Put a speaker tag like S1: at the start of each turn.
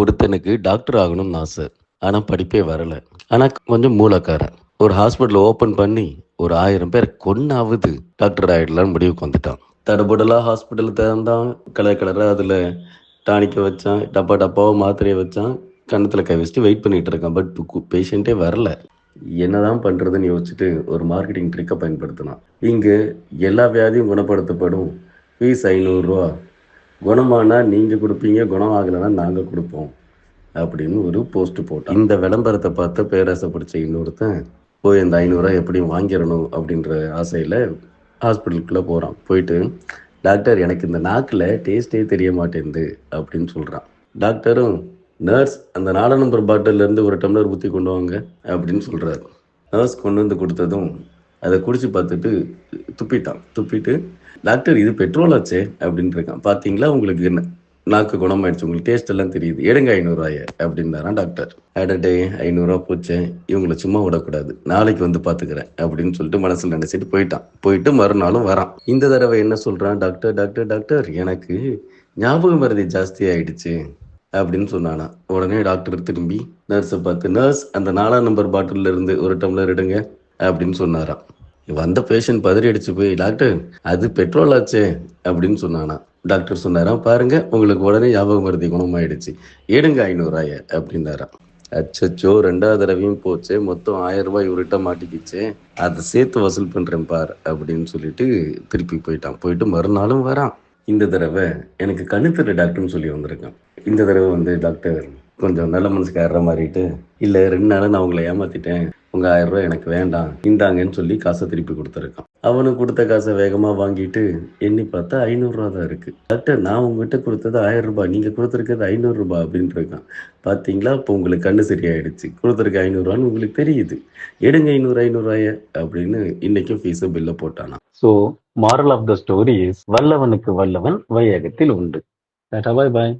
S1: ஒருத்தனுக்கு டாக்டர் ஆகணும்னு ஆசை. ஆனால் படிப்பே வரலை. ஆனால் கொஞ்சம் மூலக்காரன் ஒரு ஹாஸ்பிட்டல் ஓப்பன் பண்ணி ஒரு ஆயிரம் பேர் கொன்னாவது டாக்டர் ஆகிடலான்னு முடிவுக்கு வந்துட்டான். தடபுடலாக ஹாஸ்பிட்டல் திறந்தான். கலர் கலராக அதில் டானிக்க வச்சான். டப்பா டப்பாவை மாத்திரையை வச்சான். கண்ணத்தில் கை வச்சுட்டு வெயிட் பண்ணிகிட்டு இருக்கான். பட் பேஷண்ட்டே வரல. என்னதான் பண்ணுறதுன்னு யோசிச்சுட்டு ஒரு மார்க்கெட்டிங் ட்ரிக்கை பயன்படுத்தினான். இங்கே எல்லா வியாதியும் குணப்படுத்தப்படும். ஃபீஸ் ஐநூறுரூவா குணமானால் நீங்கள் கொடுப்பீங்க குணம் ஆகலைன்னா நாங்கள் கொடுப்போம் அப்படின்னு ஒரு போஸ்ட் போட்டோம் இந்த விளம்பரத்தை பார்த்து பேராசை பிடிச்ச இன்னொருத்தன் போய் அந்த ஐநூறுரூவா எப்படி வாங்கிடணும் அப்படின்ற ஆசையில் ஹாஸ்பிட்டலுக்குள்ளே போகிறான் போயிட்டு டாக்டர் எனக்கு இந்த நாக்கில் டேஸ்ட்டே தெரிய மாட்டேங்குது அப்படின்னு சொல்கிறான் டாக்டரும் நர்ஸ் அந்த நாலு நம்பர் பாட்டிலேருந்து ஒரு டம்ளர் ஊற்றி கொண்டு வாங்க அப்படின்னு சொல்கிறாரு நர்ஸ் கொண்டு வந்து கொடுத்ததும் அதை குடிச்சு பார்த்துட்டு துப்பிட்டான். துப்பிட்டு டாக்டர் இது பெட்ரோல் ஆச்சே? அப்படின்னு இருக்கான். பார்த்தீங்களா உங்களுக்கு என்ன நாக்கு குணமாயிடுச்சு. உங்களுக்கு டேஸ்ட் எல்லாம் தெரியுது. எடுங்க ஐநூறுரூவாய அப்படின்னாரான் டாக்டர். அடடே ஐநூறுரூவா போச்சே. இவங்களை சும்மா விடக்கூடாது. நாளைக்கு வந்து பார்த்துக்கிறேன் அப்படின்னு சொல்லிட்டு மனசில் நினைச்சிட்டு போயிட்டான். போயிட்டு மறுநாளும் வரான். இந்த தடவை என்ன சொல்கிறான் டாக்டர்? டாக்டர் டாக்டர் எனக்கு ஞாபகம் மருதி ஜாஸ்தி ஆயிடுச்சு அப்படின்னு சொன்னானா. உடனே டாக்டர் திரும்பி நர்ஸை பார்த்து நர்ஸ் அந்த நாலாம் நம்பர் பாட்டில்ல இருந்து ஒரு டம்ளர் எடுங்க. அப்படின்னு சொன்னாராம். வந்த பேஷண்ட் பதறி அடிச்சு போய் டாக்டர் அது பெட்ரோல் ஆச்சே அப்படின்னு சொன்னானா டாக்டர் சொன்னாராம் பாருங்க உங்களுக்கு உடனே ஞாபகம் மருதி குணமாயிடுச்சு. எடுங்க ஐநூறுரூவாய அப்படின்னாராம். அச்சச்சோ ரெண்டாவது தடவையும் போச்சே மொத்தம் ஆயிரம் ரூபாய் உருட்ட மாட்டிக்கிச்சு அதை சேர்த்து வசூல் பண்றேன் பார் அப்படின்னு சொல்லிட்டு திருப்பி போயிட்டான். போயிட்டு மறுநாளும் வரான். இந்த தடவை எனக்கு கண்ணுத்தர டாக்டர்னு சொல்லி வந்திருக்கேன். இந்த தடவை வந்து டாக்டர் கொஞ்சம் நல்ல மனசுக்காரர மாறிட்டு இல்லை ரெண்டு நாள் நான் உங்களை ஏமாத்திட்டேன். உங்கள் ஆயிரம் ரூபாய் எனக்கு வேண்டாம். இந்தாங்கன்னு சொல்லி காசை திருப்பி கொடுத்துருக்கான். அவனுக்கு கொடுத்த காசை வேகமாக வாங்கிட்டு எண்ணி பார்த்தா ஐநூறுரூவா தான் இருக்கு. டாக்டர் நான் உங்ககிட்ட கொடுத்தது ஆயிரம் ரூபாய். நீங்கள் கொடுத்துருக்கிறது ஐநூறு ரூபாய் அப்படின்னு இருக்கான். பார்த்தீங்களா இப்போ உங்களுக்கு கண்ணு சரியாயிடுச்சு. கொடுத்துருக்க ஐநூறுரூவான்னு உங்களுக்கு தெரியுது. எடுங்க ஐநூறு ஐநூறுரூவாய அப்படின்னு இன்னைக்கும் ஃபீஸை பில்லை போட்டானா
S2: so moral of the story is வல்லவனுக்கு வல்லவன் வையகத்தில் உண்டு. பாய் பாய்